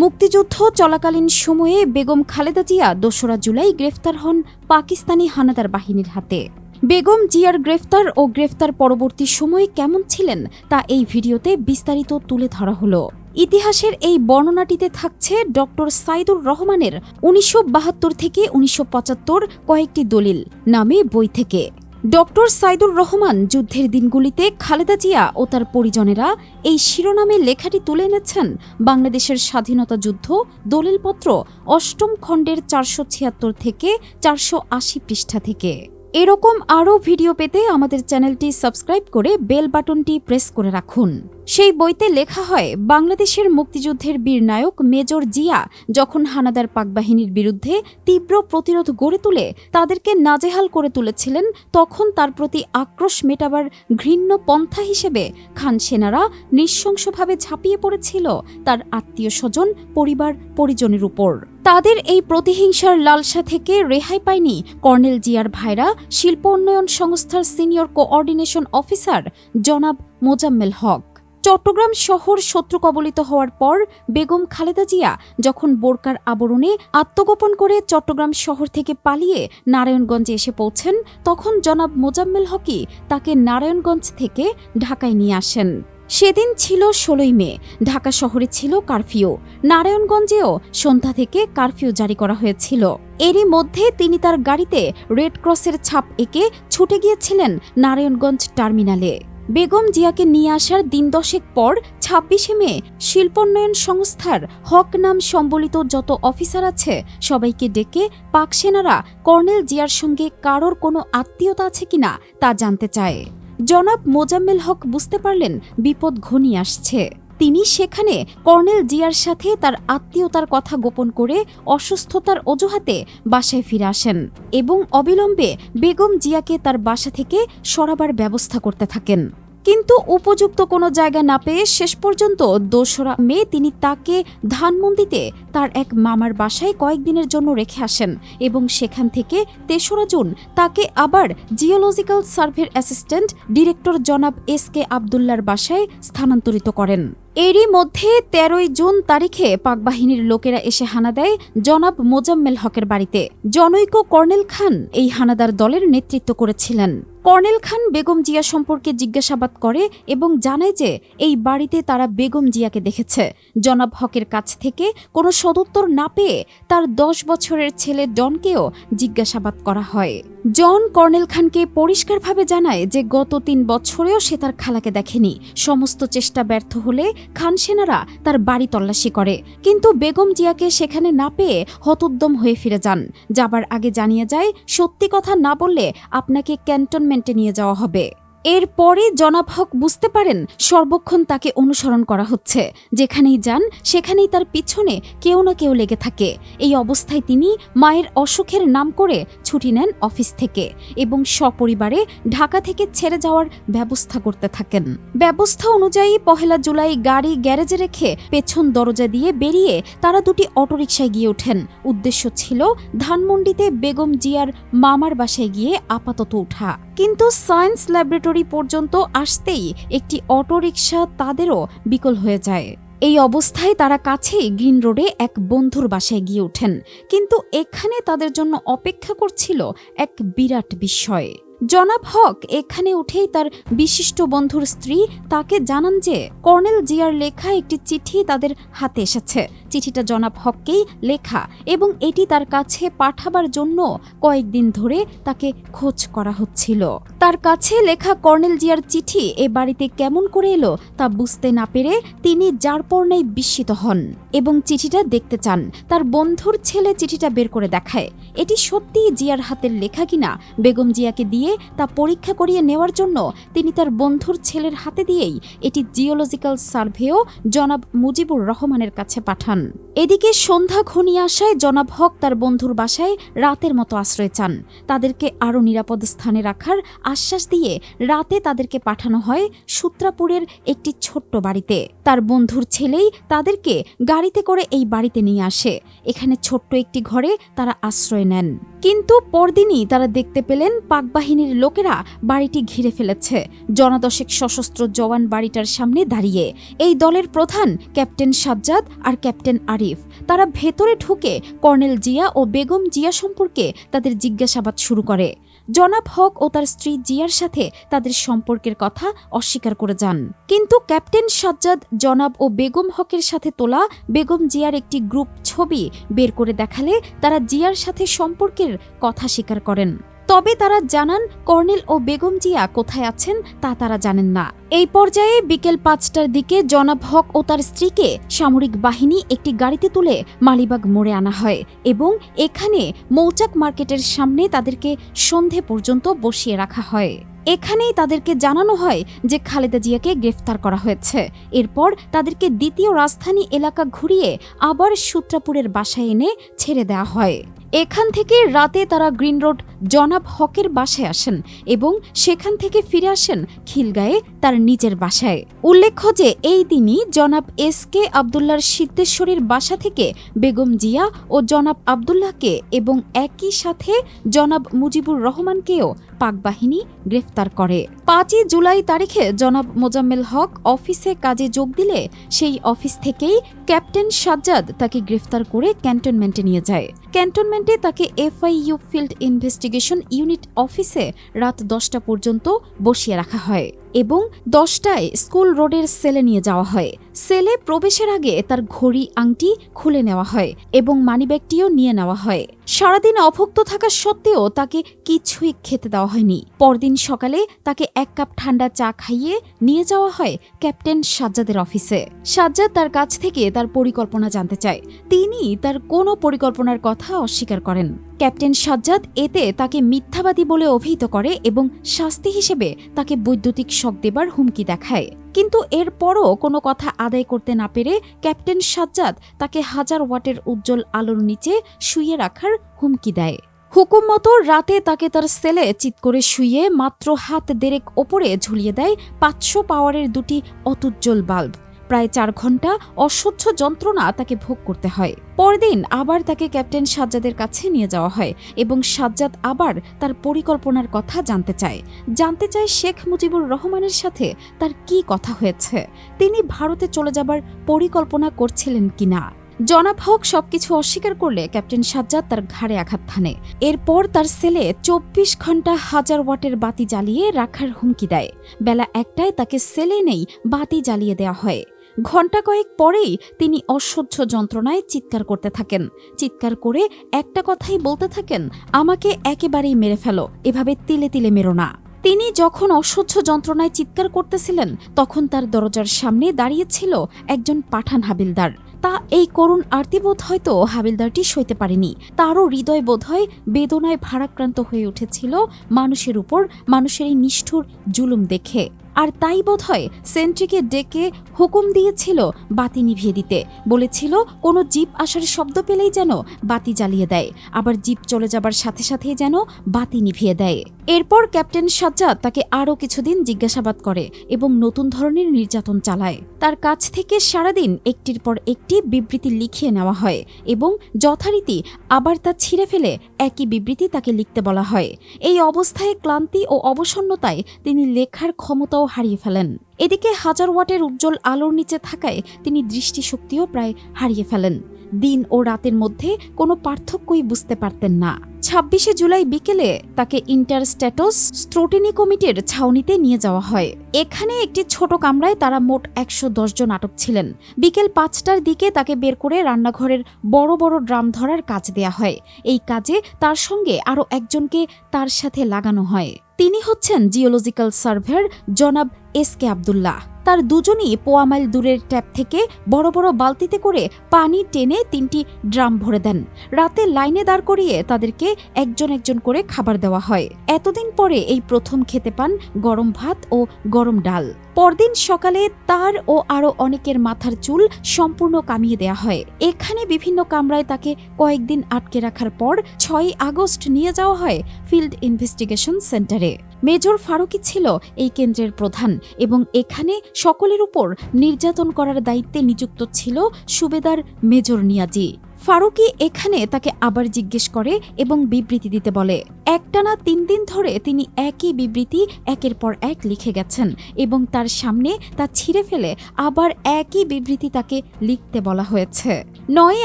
মুক্তিযুদ্ধ চলাকালীন সময়ে বেগম খালেদা জিয়া দোসরা জুলাই গ্রেফতার হন পাকিস্তানি হানাদার বাহিনীর হাতে। বেগম জিয়ার গ্রেফতার ও গ্রেফতার পরবর্তী সময়ে কেমন ছিলেন তা এই ভিডিওতে বিস্তারিত তুলে ধরা হলো। ইতিহাসের এই বর্ণনাটিতে থাকছে ডক্টর সাইদুর রহমানের উনিশশো বাহাত্তর থেকে উনিশশো পঁচাত্তর কয়েকটি দলিল নামে বই থেকে। ডক্টর সাইদুর রহমান যুদ্ধের দিনগুলিতে খালেদা জিয়া ও তার পরিজনেরা এই শিরোনামে লেখাটি তুলে এনেছেন বাংলাদেশের স্বাধীনতা যুদ্ধ দলিলপত্র অষ্টম খণ্ডের চারশো ছিয়াত্তর থেকে চারশো আশি পৃষ্ঠা থেকে। এরকম আরও ভিডিও পেতে আমাদের চ্যানেলটি সাবস্ক্রাইব করে বেল বাটনটি প্রেস করে রাখুন। সেই বইতে লেখা হয়, বাংলাদেশের মুক্তিযুদ্ধের বীর নায়ক মেজর জিয়া যখন হানাদার পাকবাহিনীর বিরুদ্ধে তীব্র প্রতিরোধ গড়ে তুলে, তাদেরকে নাজেহাল করে তুলেছিলেন, তখন তার প্রতি আক্রোশ মেটাবার ঘৃণ্য পন্থা হিসেবে খান সেনারা নৃশংসভাবে ঝাঁপিয়ে পড়েছিল তার আত্মীয় স্বজন পরিবার, পরিজনের উপর। তাদের এই প্রতিহিংসার লালসা থেকে রেহাই পায়নি কর্নেল জিয়ার ভাইরা, শিল্প উন্নয়ন সংস্থার সিনিয়র কোঅর্ডিনেশন অফিসার জনাব মোজাম্মেল হক। চট্টগ্রাম শহর শত্রু কবলিত হওয়ার পর বেগম খালেদা জিয়া যখন বোরকার আবরণে আত্মগোপন করে চট্টগ্রাম শহর থেকে পালিয়ে নারায়ণগঞ্জে এসে পৌঁছেন, তখন জনাব মোজাম্মেল হকি তাকে নারায়ণগঞ্জ থেকে ঢাকায় নিয়ে আসেন। সেদিন ছিল ষোলোই মে, ঢাকা শহরে ছিল কারফিউ। নারায়ণগঞ্জেও সন্ধ্যা থেকে কারফিউ জারি করা হয়েছিল। এরই মধ্যে তিনি তার গাড়িতে রেড ক্রসের ছাপ এঁকে ছুটে গিয়েছিলেন নারায়ণগঞ্জ টার্মিনালে। বেগম জিয়াকে নিয়ে আসার দিন দশেক পর, ছাব্বিশে মে, শিল্পোন্নয়ন সংস্থার হক নাম সম্বলিত যত অফিসার আছে, সবাইকে ডেকে পাক সেনারা কর্নেল জিয়ার সঙ্গে কারোর কোনো আত্মীয়তা আছে কিনা তা জানতে চায়। জনাব মোজাম্মেল হক বুঝতে পারলেন বিপদ ঘনিয়ে আসছে। তিনি সেখানে কর্নেল জিয়ার সাথে তার আত্মীয়তার কথা গোপন করে অসুস্থতার অজুহাতে বাসায় ফিরে আসেন এবং অবিলম্বে বেগম জিয়াকে তার বাসা থেকে সরাবার ব্যবস্থা করতে থাকেন। কিন্তু উপযুক্ত কোনো জায়গা না পেয়ে শেষ পর্যন্ত দোসরা মে তিনি তাকে ধানমন্দিতে তার এক মামার বাসায় কয়েকদিনের জন্য রেখে আসেন এবং সেখান থেকে তেসরা জুন তাকে আবার জিওলজিক্যাল সার্ভের অ্যাসিস্ট্যান্ট ডিরেক্টর জনাব এস কে আবদুল্লার বাসায় স্থানান্তরিত করেন। এরই মধ্যে তেরোই জুন তারিখে পাকবাহিনীর লোকেরা এসে হানা দেয় জনাব মোজাম্মেল হকের বাড়িতে। জনৈক কর্নেল খান এই হানাদার দলের নেতৃত্ব করেছিলেন। কর্নেল খান বেগম জিয়া সম্পর্কে জিজ্ঞাসাবাদ করে এবং জানায় যে এই বাড়িতে তারা বেগম জিয়াকে দেখেছে। জনাব হকের কাছ থেকে কোনো সদুত্তর না পেয়ে তার দশ বছরের ছেলে ডনকেও জিজ্ঞাসাবাদ করা হয়। জন কর্নেল খানকে পরিষ্কারভাবে জানায় যে গত তিন বছরেও সে তার খালাকে দেখেনি। সমস্ত চেষ্টা ব্যর্থ হলে খান সেনারা তার বাড়ি তল্লাশি করে। কিন্তু বেগম জিয়াকে সেখানে না পেয়ে হতোদ্যম হয়ে ফিরে যান। যাবার আগে জানিয়ে যায়, সত্যি কথা না বললে আপনাকে ক্যান্টনমেন্টে নিয়ে যাওয়া হবে। এরপরে জনাব হক বুঝতে পারেন সর্বক্ষণ তাকে অনুসরণ করা হচ্ছে। যেখানেই যান, সেখানেই তার পিছনে কেউ না কেউ লেগে থাকে। এই অবস্থায় তিনি মায়ের অসুখের নাম করে ছুটি নেন অফিস থেকে এবং সপরিবারে ঢাকা থেকে ছেড়ে যাওয়ার ব্যবস্থা করতে থাকেন। ব্যবস্থা অনুযায়ী পহেলা জুলাই গাড়ি গ্যারেজে রেখে পেছন দরজা দিয়ে বেরিয়ে তারা দুটি অটোরিকশায় গিয়ে ওঠেন। উদ্দেশ্য ছিল ধানমন্ডিতে বেগম জিয়ার মামার বাসায় গিয়ে আপাতত ওঠা। কিন্তু সায়েন্স ল্যাবরেটরি পর্যন্ত আসতেই একটি অটোরিকশা তাদেরও বিকল হয়ে যায়। এই অবস্থায় তারা কাছেই গ্রিন রোডে এক বন্ধুর বাসায় গিয়ে ওঠেন, কিন্তু এখানে তাদের জন্য অপেক্ষা করছিল এক বিরাট বিস্ময়। জনাব হক এখানে উঠেই তার বিশিষ্ট বন্ধুর স্ত্রী তাকে জানান যে কর্নেল জিয়ার লেখা একটি চিঠি তাদের হাতে এসেছে। চিঠিটা জনাব হককেই লেখা এবং এটি তার কাছে পাঠাবার জন্য কয়েকদিন ধরে তাকে খোঁজ করা হচ্ছিল। তার কাছে লেখা কর্নেল জিয়ার চিঠি এ বাড়িতে কেমন করে এলো তা বুঝতে না পেরে তিনি যার পর্ণায় বিস্মিত হন এবং চিঠিটা দেখতে চান। তার বন্ধুর ছেলে চিঠিটা বের করে দেখায়। এটি সত্যিই জিয়ার হাতের লেখা কিনা? বেগম জিয়াকে দিয়ে তা পরীক্ষা করিয়ে নেওয়ার জন্য তিনি তার বন্ধুর ছেলের হাতে দিয়েই এটি জিওলজিক্যাল সার্ভেও জনাব মুজিবুর রহমানের কাছে পাঠান। এদিকে সন্ধ্যা ঘনিয়ে আসায় জনাব হক তার বন্ধুর বাসায় রাতের মতো আশ্রয় চান। তাদেরকে আরও নিরাপদ স্থানে রাখার আশ্বাস দিয়ে রাতে তাদেরকে পাঠানো হয় সূত্রাপুরের একটি ছোট্ট বাড়িতে। তার বন্ধুর ছেলেই তাদেরকে গাড়িতে করে এই বাড়িতে নিয়ে আসে। এখানে ছোট্ট একটি ঘরে তারা আশ্রয় নেন। কিন্তু পরদিনই তারা দেখতে পেলেন পাকবাহিনী বাহিনীর লোকেরা বাড়িটি ঘিরে ফেলেছে। জনাদশেক সশস্ত্র জওয়ান বাড়িটার সামনে দাঁড়িয়ে। এই দলের প্রধান ক্যাপ্টেন সাজ্জাদ আর ক্যাপ্টেন আরিফ। তারা ভেতরে ঢুকে কর্নেল জিয়া ও বেগম জিয়া সম্পর্কে তাদের জিজ্ঞাসাবাদ শুরু করে। জনাব হক ও তার স্ত্রী জিয়ার সাথে তাদের সম্পর্কের কথা অস্বীকার করে যান। কিন্তু ক্যাপ্টেন সাজ্জাদ, জনাব ও বেগম হকের সাথে তোলা বেগম জিয়ার একটি গ্রুপ ছবি বের করে দেখালে তারা জিয়ার সাথে সম্পর্কের কথা স্বীকার করেন। তবে তারা জানান কর্নেল ও বেগম জিয়া কোথায় আছেন তা তারা জানেন না। এই পর্যায়ে বিকেল পাঁচটার দিকে জনাব হক ও তার স্ত্রীকে সামরিক বাহিনী একটি গাড়িতে তুলে মালিবাগ মোড়ে আনা হয় এবং এখানে মৌচাক মার্কেটের সামনে তাদেরকে সন্ধে পর্যন্ত বসিয়ে রাখা হয়। এখানেই তাদেরকে জানানো হয় যে খালেদা জিয়াকে গ্রেফতার করা হয়েছে। এরপর তাদেরকে দ্বিতীয় রাজধানী এলাকা ঘুরিয়ে আবার সূত্রাপুরের বাসায় এনে ছেড়ে দেওয়া হয়। এখান থেকে রাতে তারা গ্রিন রোড, জনাব হকের বাসায় আসেন এবং সেখান থেকে ফিরে আসেন খিলগায়ে তার নিজের বাসায়। উল্লেখ্য যে এই দিনই জনাব এস কে আবদুল্লার সিদ্ধেশ্বরীর বাসা থেকে বেগম জিয়া ও জনাব আবদুল্লাহকে এবং একই সাথে জনাব মুজিবুর রহমানকেও পাক বাহিনী গ্রেফতার করে। পাঁচই জুলাই তারিখে জনাব মোজাম্মেল হক অফিসে কাজে যোগ দিলে সেই অফিস থেকেই ক্যাপ্টেন সাজ্জাদ তাকে গ্রেফতার করে ক্যান্টনমেন্টে নিয়ে যায়। ক্যান্টনমেন্টে তাকে এফআইইউ ফিল্ড ইনভেস্টিগেশন ইউনিট অফিসে রাত দশটা পর্যন্ত বসিয়ে রাখা হয়। এবং দশটায় স্কুল রোডের সেলে নিয়ে যাওয়া হয়। সেলে প্রবেশের আগে তার ঘড়ি, আংটি খুলে নেওয়া হয় এবং মানিব্যাগটিও নিয়ে নেওয়া হয়। সারাদিন অভুক্ত থাকা সত্ত্বেও তাকে কিছুই খেতে দেওয়া হয়নি। পরদিন সকালে তাকে এক কাপ ঠান্ডা চা খাইয়ে নিয়ে যাওয়া হয় ক্যাপ্টেন সাজ্জাদের অফিসে। সাজ্জাদ তার কাছ থেকে তার পরিকল্পনা জানতে চায়। তিনি তার কোনো পরিকল্পনার কথা অস্বীকার করেন। ক্যাপ্টেন সাজ্জাদ এতে তাকে মিথ্যাবাদী বলে অভিহিত করে এবং শাস্তি হিসেবে তাকে বৈদ্যুতিক শক দেবার হুমকি দেখায়। কিন্তু এরপরও কোনো কথা আদায় করতে না পেরে ক্যাপ্টেন সাজ্জাদ তাকে হাজার ওয়াটের উজ্জ্বল আলোর নিচে শুয়ে রাখার হুমকি দেয়। হুকুম মতো রাতে তাকে তার সেলে চিৎ করে শুয়ে মাত্র হাত দেরেক ওপরে ঝুলিয়ে দেয় পাঁচশো পাওয়ারের দুটি অতুজ্জ্বল বাল্ব। প্রায় চার ঘণ্টা অসহ্য যন্ত্রণা তাকে ভোগ করতে হয়। পরদিন আবার তাকে ক্যাপ্টেন সাজ্জাদের কাছে নিয়ে যাওয়া হয় এবং সাজ্জাদ আবার তার পরিকল্পনার কথা জানতে চায়। জানতে চায় শেখ মুজিবুর রহমানের সাথে তার কি কথা হয়েছে, তিনি ভারতে চলে যাবার পরিকল্পনা করছিলেন কিনা জনাব হক সবকিছু অস্বীকার করলে ক্যাপ্টেন সাজ্জাদ তার ঘাড়ে আঘাত হানে। এরপর তার সেলে চব্বিশ ঘণ্টা হাজার ওয়াটের বাতি জ্বালিয়ে রাখার হুমকি দেয়। বেলা একটায় তাকে সেলে নেই বাতি জ্বালিয়ে দেওয়া হয়। ঘণ্টা কয়েক পরেই তিনি অসহ্য যন্ত্রণায় চিৎকার করতে থাকেন। চিৎকার করে একটা কথাই বলতে থাকেন, আমাকে একেবারেই মেরে ফেলো, এভাবে তিলে তিলে মেরো না। তিনি যখন অসহ্য যন্ত্রণায় চিৎকার করতেছিলেন, তখন তার দরজার সামনে দাঁড়িয়েছিল একজন পাঠান হাবিলদার। তা এই করুণ আরতিবোধ হয়তো হাবিলদারটি সইতে পারেনি। তারও হৃদয় বোধ হয় বেদনায় ভারাক্রান্ত হয়ে উঠেছিল মানুষের উপর, মানুষের এই নিষ্ঠুর জুলুম দেখে। আর তাই বোধহয় সেন্ট্রিকে ডেকে হুকুম দিয়েছিল বাতি নিভিয়ে দিতে। বলেছিল, কোনো জিপ আসার শব্দ পেলেই যেন বাতি জ্বালিয়ে দেয়, আবার জিপ চলে যাবার সাথে সাথেই যেন বাতি নিভিয়ে দেয়। এরপর ক্যাপ্টেন সাজ্জাদ তাকে আরও কিছুদিন জিজ্ঞাসাবাদ করে এবং নতুন ধরনের নির্যাতন চালায়। তার কাছ থেকে সারাদিন একটির পর একটি বিবৃতি লিখিয়ে নেওয়া হয় এবং যথারীতি আবার তা ছিঁড়ে ফেলে একই বিবৃতি তাকে লিখতে বলা হয়। এই অবস্থায় ক্লান্তি ও অবসন্নতায় তিনি লেখার ক্ষমতাও হারিয়ে ফেলেন। এদিকে হাজার ওয়াটের উজ্জ্বল আলোর নিচে থাকায় তিনি দৃষ্টিশক্তিও প্রায় হারিয়ে ফেলেন। দিন ও রাতের মধ্যে কোনো পার্থক্যই বুঝতে পারতেন না। ছাব্বিশে জুলাই বিকেলে তাকে ইন্টার স্ট্যাটাস স্ট্রোটিনি কমিটির ছাউনিতে নিয়ে যাওয়া হয়। এখানে একটি ছোট কামরায় তারা মোট একশো দশ জন আটক ছিলেন। বিকেল পাঁচটার দিকে তাকে বের করে রান্নাঘরের বড় বড় ড্রাম ধরার কাজ দেয়া হয়। এই কাজে তার সঙ্গে আরও একজনকে তার সাথে লাগানো হয়। তিনি হচ্ছেন জিওলজিক্যাল সার্ভেয়ার জনাব এস কে আবদুল্লাহ। তার দুজনই পোয়ামাইল দূরের ট্যাপ থেকে বড় বড় বালতিতে করে পানি টেনে তিনটি ড্রাম ভরে দেন। রাতে লাইনে দাঁড় করিয়ে তাদেরকে একজন একজন করে খাবার দেওয়া হয়। এতদিন পরে এই প্রথম খেতে পান গরম ভাত ও গরম ডাল। পরদিন সকালে তার ও আরও অনেকের মাথার চুল সম্পূর্ণ কামিয়ে দেয়া হয়। এখানে বিভিন্ন কামরায় তাকে কয়েকদিন আটকে রাখার পর ছয় আগস্ট নিয়ে যাওয়া হয় ফিল্ড ইনভেস্টিগেশন সেন্টারে। মেজর ফারুকি ছিল এই কেন্দ্রের প্রধান এবং এখানে সকলের উপর নির্যাতন করার দায়িত্বে নিযুক্ত ছিল সুবেদার মেজর নিয়াজি। ফারুকি এখানে তাকে আবার জিজ্ঞেস করে এবং বিবৃতি দিতে বলে। একটানা তিন দিন ধরে তিনি একই বিবৃতি একের পর এক লিখে গেছেন এবং তার সামনে তা ছিঁড়ে ফেলে আবার একই বিবৃতি তাকে লিখতে বলা হয়েছে। নয়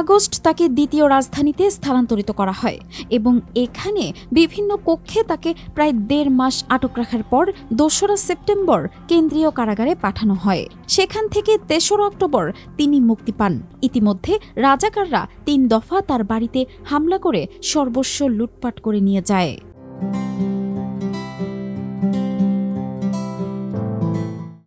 আগস্ট তাকে দ্বিতীয় রাজধানীতে স্থানান্তরিত করা হয় এবং এখানে বিভিন্ন কক্ষে তাকে প্রায় দেড় মাস আটক রাখার পর দোসরা সেপ্টেম্বর কেন্দ্রীয় কারাগারে পাঠানো হয়। সেখান থেকে তেসরা অক্টোবর তিনি মুক্তি পান। ইতিমধ্যে রাজাকাররা তিন দফা তার বাড়িতে হামলা করে সর্বস্ব লুটপাট করে নিয়ে যায়।